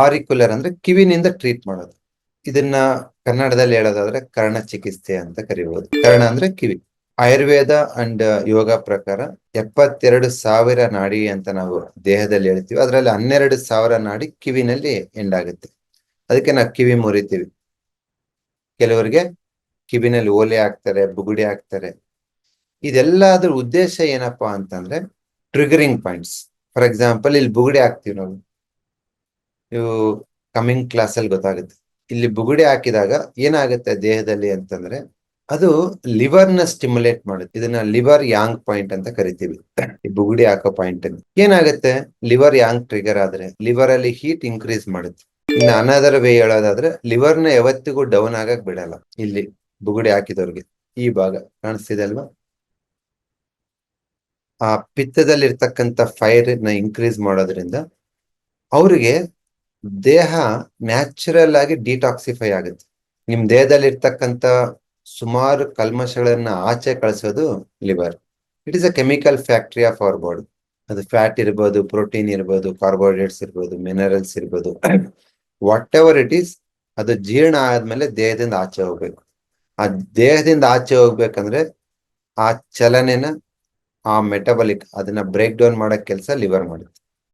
Auricular ಅಂದ್ರೆ ಕಿವಿನಿಂದ treat ಮಾಡೋದು. ಇದನ್ನ ಕನ್ನಡದಲ್ಲಿ ಹೇಳೋದಾದ್ರೆ ಕರ್ಣ ಚಿಕಿತ್ಸೆ ಅಂತ ಕರಿಬಹುದು ಕರ್ಣ ಅಂದ್ರೆ ಕಿವಿ. ಆಯುರ್ವೇದ ಅಂಡ್ ಯೋಗ ಪ್ರಕಾರ ಎಪ್ಪತ್ತೆರಡು ಸಾವಿರ ನಾಡಿ ಅಂತ ನಾವು ದೇಹದಲ್ಲಿ ಹೇಳ್ತೀವಿ. ಅದರಲ್ಲಿ ಹನ್ನೆರಡು ಸಾವಿರ ನಾಡಿ ಕಿವಿನಲ್ಲಿ ಎಂಡ್ ಆಗುತ್ತೆ ಅದಕ್ಕೆ ನಾವು ಕಿವಿ ಮುರಿತೀವಿ. ಕೆಲವರಿಗೆ ಕಿವಿನಲ್ಲಿ ಓಲೆ ಹಾಕ್ತಾರೆ, ಬುಗುಡಿ ಹಾಕ್ತಾರೆ. ಇದೆಲ್ಲದ್ರ ಉದ್ದೇಶ ಏನಪ್ಪಾ ಅಂತಂದ್ರೆ ಟ್ರಿಗರಿಂಗ್ ಪಾಯಿಂಟ್ಸ್ ಫಾರ್ ಎಕ್ಸಾಂಪಲ್ ಇಲ್ಲಿ ಬುಗುಡಿ ಹಾಕ್ತಿವಿ ನಾವು. ನೀವು ಕಮ್ಮಿಂಗ್ ಕ್ಲಾಸ್ ಅಲ್ಲಿ ಗೊತ್ತಾಗುತ್ತೆ. ಇಲ್ಲಿ ಬುಗುಡಿ ಹಾಕಿದಾಗ ಏನಾಗುತ್ತೆ ದೇಹದಲ್ಲಿ ಅಂತಂದ್ರೆ ಅದು ಲಿವರ್ನ ಸ್ಟಿಮ್ಯುಲೇಟ್ ಮಾಡುತ್ತೆ. ಇದನ್ನ ಲಿವರ್ ಯಾಂಗ್ ಪಾಯಿಂಟ್ ಅಂತ ಕರಿತೀವಿ. ಈ ಬುಗುಡಿ ಹಾಕೋ ಪಾಯಿಂಟ್ ಏನಾಗುತ್ತೆ? ಲಿವರ್ ಯಾಂಗ್ ಟ್ರಿಗರ್ ಆದ್ರೆ ಲಿವರ್ ಅಲ್ಲಿ ಹೀಟ್ ಇನ್ಕ್ರೀಸ್ ಮಾಡುತ್ತೆ. ಇನ್ನು ಅನದರ್ ವೇ ಹೇಳೋದಾದ್ರೆ ಲಿವರ್ನ ಯಾವತ್ತಿಗೂ ಡೌನ್ ಆಗಕ್ ಬಿಡಲ್ಲ. ಇಲ್ಲಿ ಬುಗುಡಿ ಹಾಕಿದವ್ರಿಗೆ ಈ ಭಾಗ ಕಾಣಿಸ್ತಿದೆ ಅಲ್ವಾ? ಆ ಪಿತ್ತದಲ್ಲಿ ಇರ್ತಕ್ಕಂಥ ಫೈರ್ನ ಇನ್ಕ್ರೀಸ್ ಮಾಡೋದ್ರಿಂದ ಅವ್ರಿಗೆ ದೇಹ ನ್ಯಾಚುರಲ್ ಆಗಿ ಡಿಟಾಕ್ಸಿಫೈ ಆಗುತ್ತೆ. ನಿಮ್ ದೇಹದಲ್ಲಿ ಇರ್ತಕ್ಕಂಥ ಸುಮಾರು ಕಲ್ಮಶಗಳನ್ನ ಆಚೆ ಕಳಿಸೋದು liver it is a chemical factory of our body ಅದು ಫ್ಯಾಟ್ ಇರ್ಬೋದು ಪ್ರೋಟೀನ್ ಇರ್ಬೋದು ಕಾರ್ಬೋಹೈಡ್ರೇಟ್ಸ್ ಇರ್ಬೋದು ಮಿನರಲ್ಸ್ ಇರ್ಬೋದು. ವಾಟ್ ಎವರ್ ಇಟ್ ಈಸ್ ಅದು ಜೀರ್ಣ ಆದ್ಮೇಲೆ ದೇಹದಿಂದ ಆಚೆ ಹೋಗ್ಬೇಕು. ಆ ದೇಹದಿಂದ ಆಚೆ ಹೋಗ್ಬೇಕಂದ್ರೆ ಆ ಚಲನೆನ, ಆ ಮೆಟಬಲಿಕ್ ಅದನ್ನ ಬ್ರೇಕ್ ಡೌನ್ ಮಾಡೋ ಕೆಲಸ ಲಿವರ್ ಮಾಡುತ್ತೆ.